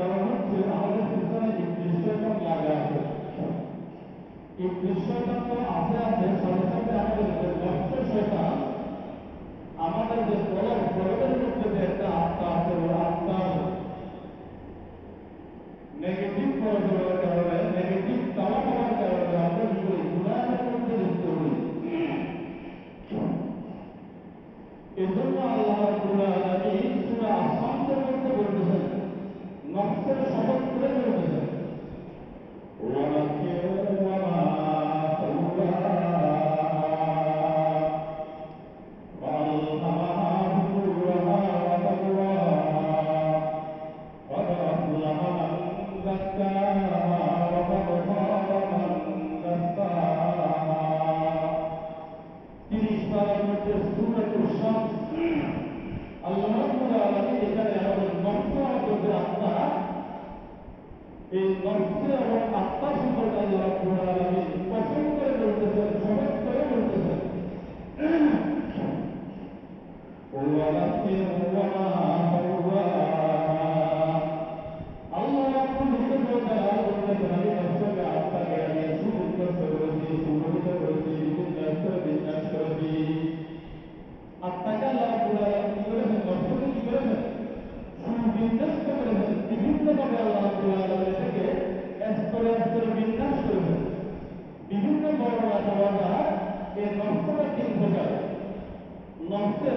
কারণে আমাদের পিছনে ইংলিশ শয়তান লাগা আছে ইংলিশ শয়তান তো আছে আছে সাথে সাথে আমাদের যে লক্ষ্য শয়তান আমাদের যে কলম কলমের মধ্যে যে একটা আত্মা আছে, ওই বিভিন্ন বর্ণনা দেওয়া যায় এই নষ্টটা তিন প্রকার নষ্টের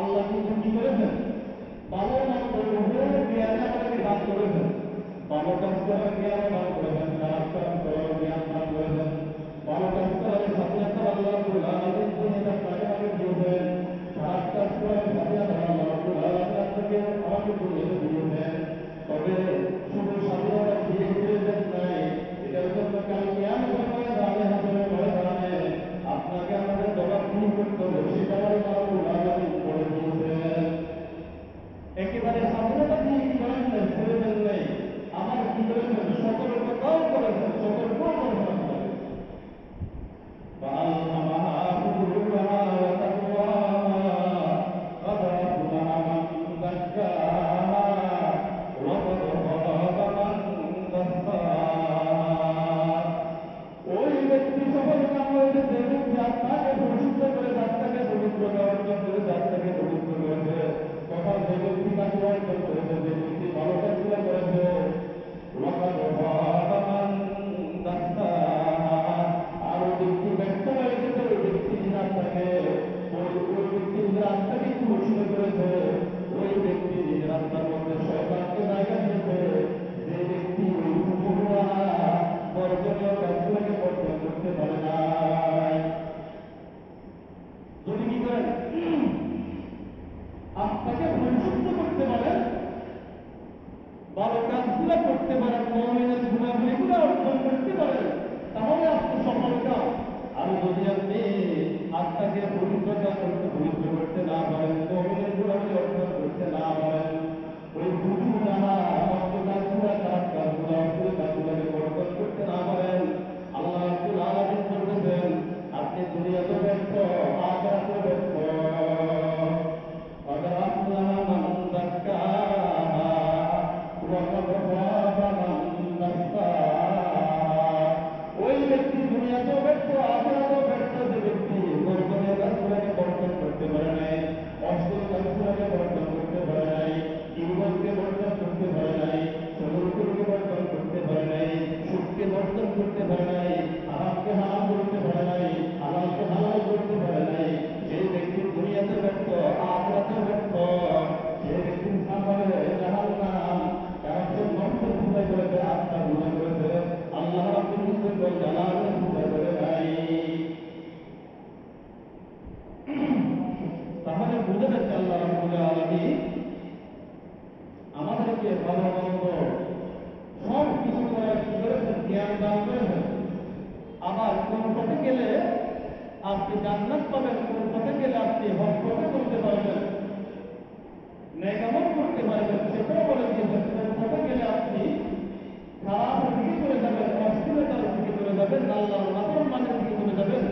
আল্লাহ কিন্তু কি করেছেন? ভালো নাম করেছেন। জ্ঞানে আপনাকে দান করেছেন ভালো কাজ করার জ্ঞান দান করেছেন। খারাপ কাজ জ্ঞান দান করেছেন। ভালো কাজ করার আল্লাহ রব্বুল আলামিন দুনিয়াটা পারে আমাকে দিয়েছেন। আপনাকে আমাদের জবাব আপনি জান্নাত পাবেন, কোন পথে গেলে আপনি হক পথে করতে পারবেন। নেকামত করতে পারবেন, সেটাও বলে দিয়েছেন কোন পথে গেলে আপনি খারাপের দিকে চলে যাবেন, অস্থিরতার দিকে চলে যাবেন, আল্লাহর নাফর মানের দিকে চলে যাবেন।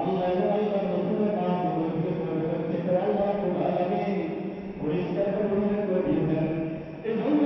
আল্লাহ এবং আল্লাহর রসুলের নাম দিকে চলে সেটা আল্লাহ পরিষ্কার করে দিয়েছেন। এই জন্য